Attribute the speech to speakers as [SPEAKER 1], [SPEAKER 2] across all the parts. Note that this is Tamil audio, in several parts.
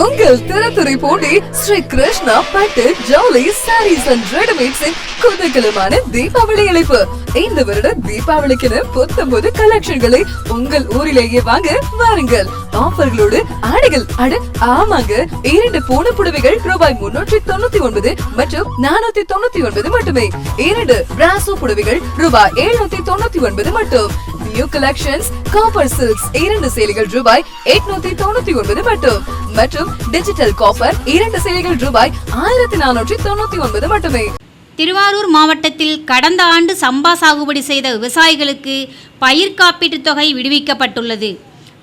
[SPEAKER 1] உங்கள் திறத்துறை போட்டி ஸ்ரீ கிருஷ்ணா பட்டு ஜவுளி சாரீஸ் அண்ட் ரெடிமேட்ஸின் குதகலமான தீபாவளி அழைப்பு இந்த வருட தீபாவளிக்கென புத்தம்போது கலெக்ஷன்களை உங்கள் ஊரிலேயே வாங்க வாருங்கள். ஆஃபர்களோடு ஆடைகள் அட ஆமாங்க. இரண்டு பூன புடவைகள் ரூபாய் முன்னூற்றி தொண்ணூத்தி ஒன்பது மற்றும் நானூத்தி தொண்ணூத்தி ஒன்பது மட்டுமே. இரண்டு பிராசோ புடவைகள் ரூபாய் எழுநூத்தி தொண்ணூத்தி ஒன்பது மட்டும். நியூ கலெக்ஷன்ஸ் காப்பர் சில்க்ஸ் இரண்டு சேலைகள் ரூபாய் எட்நூத்தி தொண்ணூத்தி ஒன்பது மட்டும். மற்றும் டிஜிட்டல் காப்பர் இரண்டு சேலைகள் ரூபாய் ஆயிரத்தி நானூற்றி தொண்ணூத்தி ஒன்பது மட்டுமே.
[SPEAKER 2] திருவாரூர் மாவட்டத்தில் கடந்த ஆண்டு சம்பா சாகுபடி செய்த விவசாயிகளுக்கு பயிர் காப்பீட்டுத் தொகை விடுவிக்கப்பட்டுள்ளது.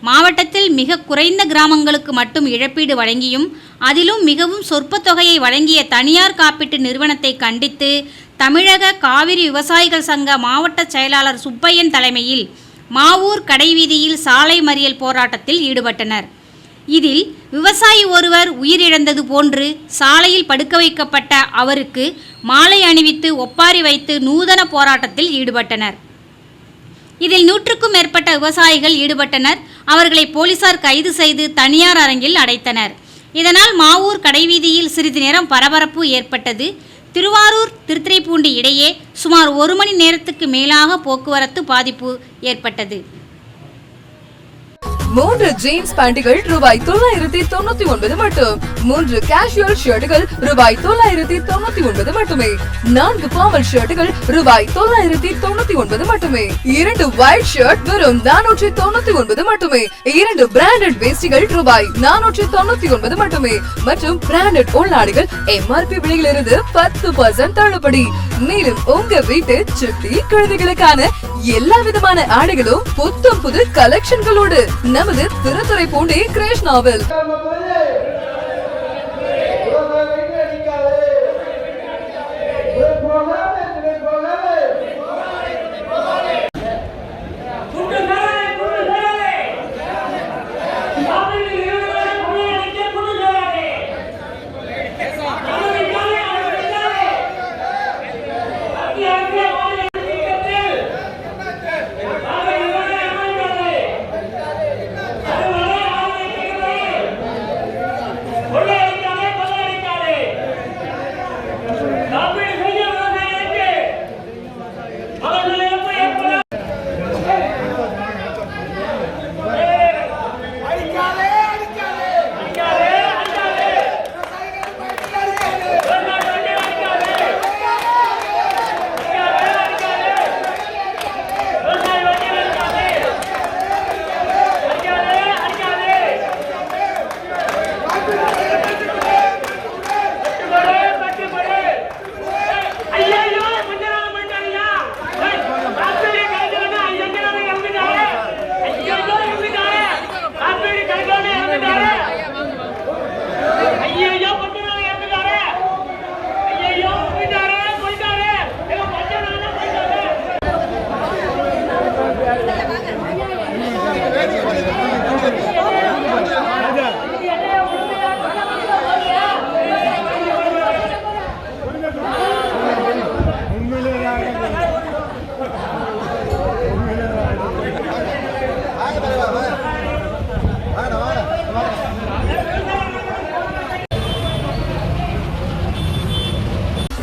[SPEAKER 2] மாவட்டத்தில் மிக குறைந்த கிராமங்களுக்கு மட்டும் இழப்பீடு வழங்கியும் அதிலும் மிகவும் சொற்ப தொகையை வழங்கிய தனியார் காப்பீட்டு நிறுவனத்தை கண்டித்து தமிழக காவிரி விவசாயிகள் சங்க மாவட்ட செயலாளர் சுப்பையன் தலைமையில் மாவூர் கடைவீதியில் சாலை மறியல் போராட்டத்தில் ஈடுபட்டனர். இதில் விவசாயி ஒருவர் உயிரிழந்தது போன்று சாலையில் படுக்க வைக்கப்பட்ட அவருக்கு மாலை அணிவித்து ஒப்பாரி வைத்து நூதன போராட்டத்தில் ஈடுபட்டனர். இதில் நூற்றுக்கும் மேற்பட்ட விவசாயிகள் ஈடுபட்டனர். அவர்களை போலீசார் கைது செய்து தனியார் அரங்கில் அடைத்தனர். இதனால் மாவூர் கடைவீதியில் சிறிது நேரம் பரபரப்பு ஏற்பட்டது. திருவாரூர் திருத்துறைப்பூண்டி இடையே சுமார் ஒரு மணி நேரத்துக்கு மேலாக போக்குவரத்து பாதிப்பு ஏற்பட்டது.
[SPEAKER 1] மூன்று ஜீன்ஸ் பேண்டுகள் ரூபாய் தொள்ளாயிரத்தி தொண்ணூத்தி ஒன்பது மட்டும். மூன்று கேஷுவல் ஷர்ட்டுகள் ரூபாய் தொள்ளாயிரத்தி தொண்ணூத்தி ஒன்பது மட்டுமே. நான்கு ஃபார்மல் ஷர்ட்டுகள் ரூபாய் தொள்ளாயிரத்தி தொண்ணூத்தி ஒன்பது மட்டுமே. இரண்டு ஒயிட் ஷர்ட் வெறும் நானூற்றி தொண்ணூத்தி ஒன்பது மட்டுமே. இரண்டு பிராண்டட் வேஸ்டிகள் ரூபாய் நானூற்றி தொண்ணூத்தி ஒன்பது மட்டுமே. மற்றும் பிராண்டட் உள்நாடுகள் எம்ஆர்பி விலையிலிருந்து பத்து பர்சன்ட் தள்ளுபடி. மேலும் உங்க வீட்டு சுட்டி குழந்தைகளுக்கான எல்லா விதமான ஆடைகளும் புத்தம் புது கலெக்ஷன்களோடு நமது திருத்துறை பூண்டி கிருஷ்ணாவில்
[SPEAKER 3] நாவல்.